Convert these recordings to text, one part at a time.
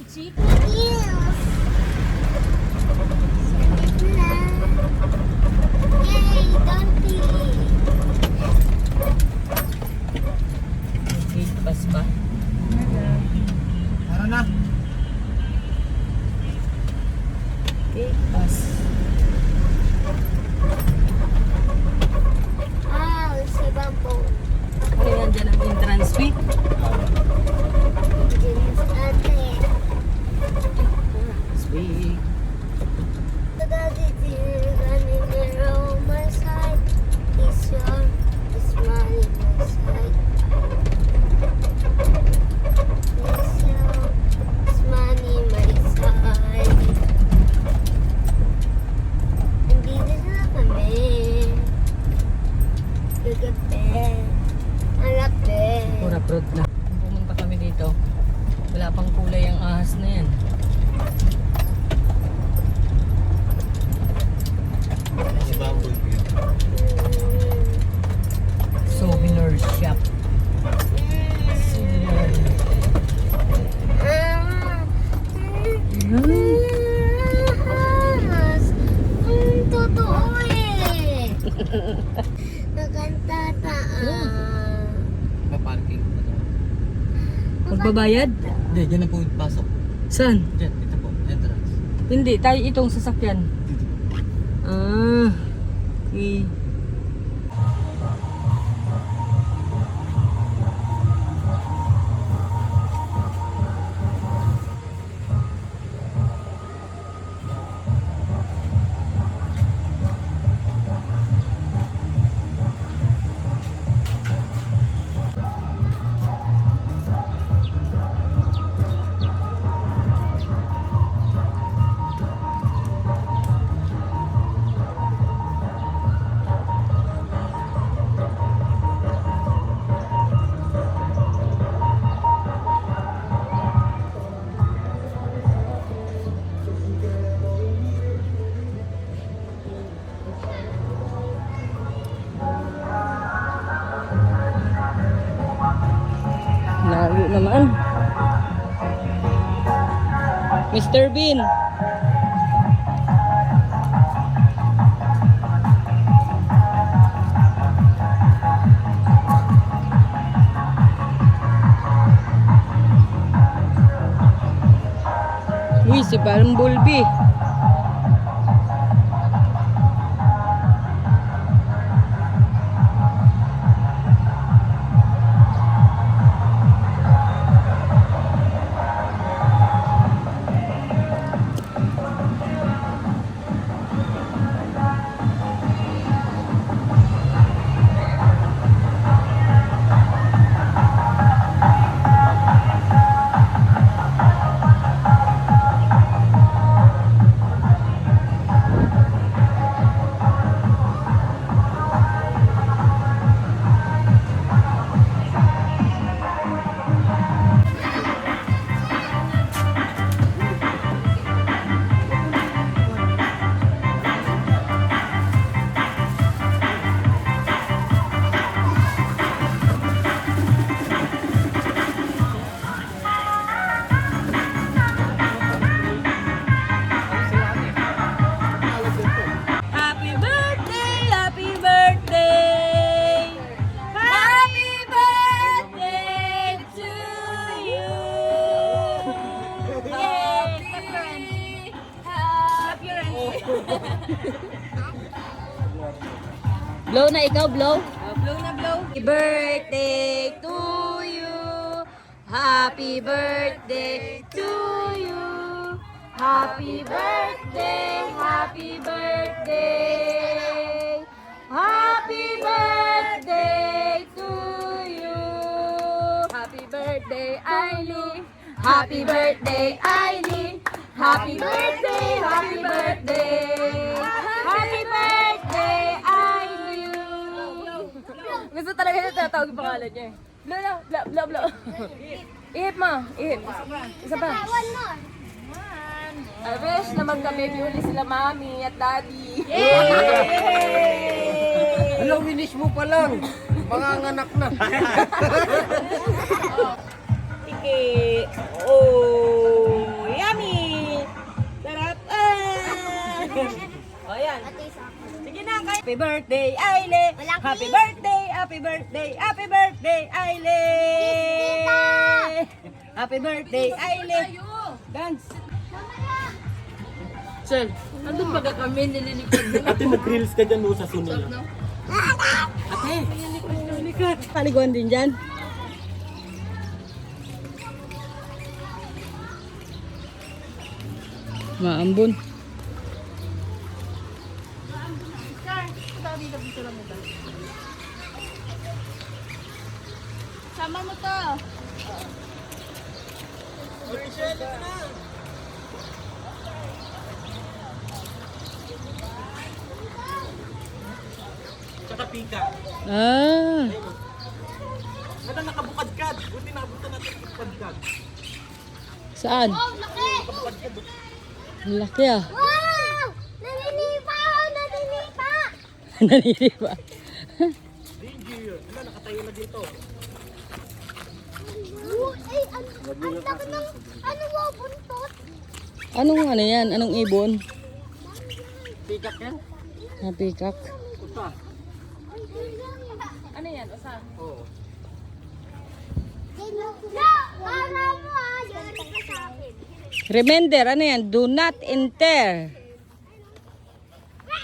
chicken. Yes. Yay, donkey. Gate pass pa. Tara na. Gate pass. Magbabayad? Hindi, dyan na po pasok. Saan? Dyan, dito po. Entrance. Hindi, tayo itong sasakyan. Ah. Okay. Bean. Uy, si Bumblebee. Blow na ikaw, blow. blow na blow. Happy birthday to you. Happy birthday to you. Happy birthday, happy birthday. Happy birthday to you. Happy birthday, Eileen. Happy birthday, Eileen. Happy birthday, happy birthday. Happy birthday, Eileen. Gusto talaga niya tatawag yung pangalan niya eh. Blow blow, blow, blow. Ihip mo, ihip. Isa pa. One more. I wish na magka-baby uli sila mami at daddy. Hello, finish mo pa lang. Manganganak na. Ike. Oh. Happy birthday, Aile! Walang Happy kiss. birthday, happy birthday, happy birthday, Aile! Happy birthday, Aile! Dance! Sel, nandun ba kami nililikod na? Ate, mag-grills ka dyan no, sa sunod. Ate! Paliguan din dyan. Maambon. Sama mo to. Tsaka pika. Ah, Ano nakabukad ka? Buti nabutan natin bukad saan? Oh, laki! Laki ah. Wow! Naniniba. Danger. Ano, nakatayo na dito. Ay, ang, ang laki ng, ano mo, buntot? Anong ano yan? Anong ibon? Pikak yan? Na peacock. Usa. Ano yan? Usa? Oo. Ah! Remember, ano yan? Do not enter.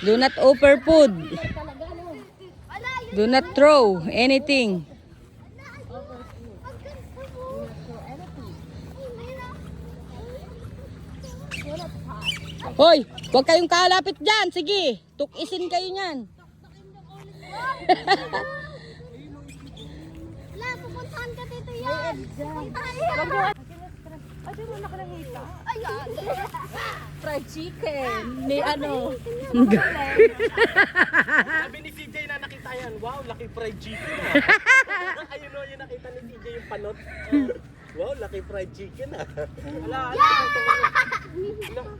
Do not offer food. Do not throw anything. Hoy, huwag kayong kalapit dyan. Sige, tukisin kayo niyan. Wala, pupuntahan ka dito yan. Pupuntahan yan. Ayan. Fried chicken. Ni ano? Sabi ni CJ na nakita yan. Wow, laki fried chicken ah. Ayun o, yung nakita ni CJ yung panot. Wow, laki fried chicken ah. Wala, wala.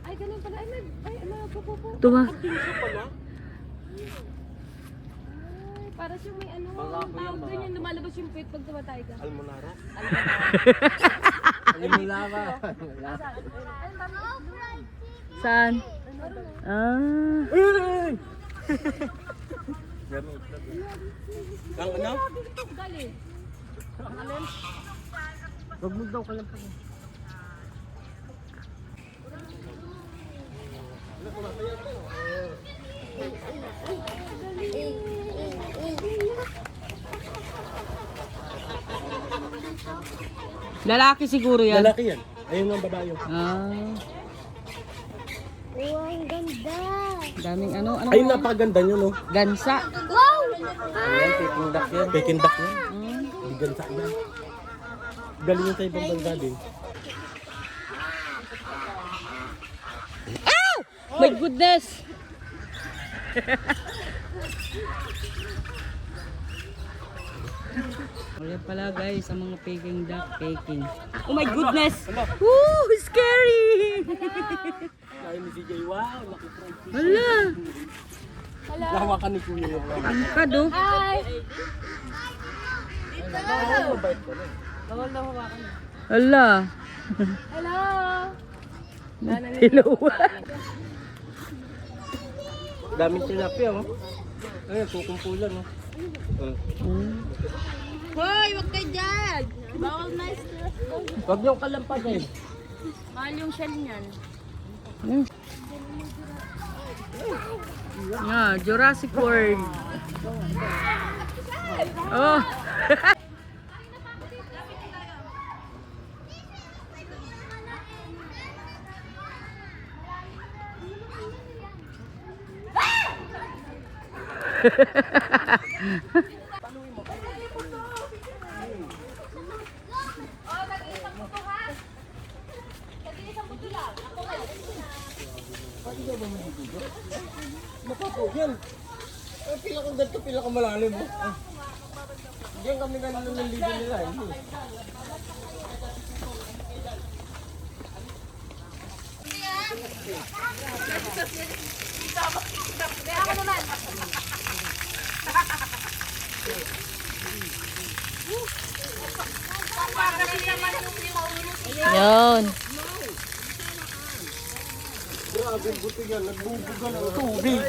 Ay, ganun pala. Ay, may, ay, may pupupo. Tuma. Pinso pala. Para siyang may ano, Malaki yan, tawag doon yung lumalabas yung pit pag tumatay ka. Almonara. Saan? Ah. Ang ano? Galing. Wag mo daw ka lang pala. Lalaki siguro yan. Lalaki yan. Ayun ang babae. Ah. Wow, ang ganda. Daming ano, ano? Ayun, napakaganda nyo no. Gansa. Wow! Ayan, Peking duck yan. Peking duck yan. Ah. Hindi gansa yan. Galing yun sa ibang bansa din. My goodness! Wala pala guys, ang mga peking duck, peking. Oh my goodness! Woo! Scary! Kaya ni CJ, wow, laki fried chicken. Hala! Lahawakan ni Kuya mga. Ang kado. Hi! Hala! Hello! Hello! Daming tilapia, oh. Ayun, kukumpulan, oh. Uh, Hoy, wag ka dyan! Bawal nice Huwag niyong kalampasin. Mahal yung shell niyan. Hmm. Yeah, Jurassic World. Oh. Mapapaw yan. Ay, pila kong ganito, pila kong malalim, oh. Ah. Diyan kami nga nang naligo nila, hindi. Yun. Buti yan. Nagbubuga ng tubig.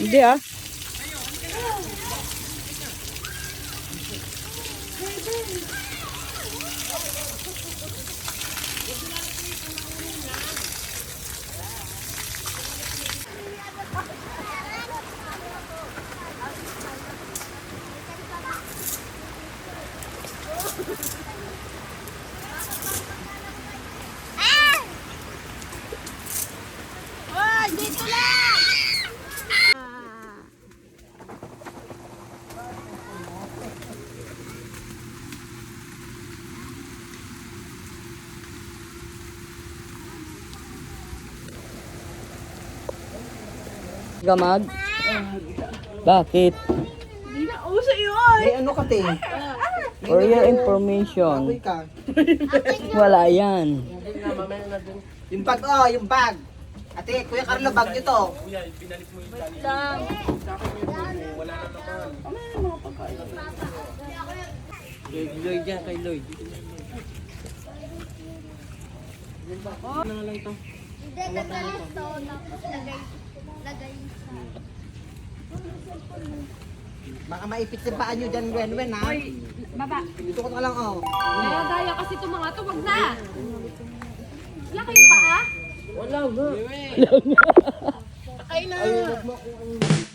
Hindi ah. Thank you. Gamag? Bakit? May ano ka, te? For your information, Ako'y ka. wala yan. Yung bag, oh, yung bag. Ate, Kuya Carlo, bag nyo to. Kay Lloyd yan, kay Lloyd. Hindi, nagalis to. Tapos lagay, lagay sa... Baka maipit sa paa nyo dyan, Wen Wen, ha? Baba. Dito ko na lang, oh. Daya-daya kasi itong mga to, wag na. Wala kayong paa? Wala nga. Wala nga. Kain na.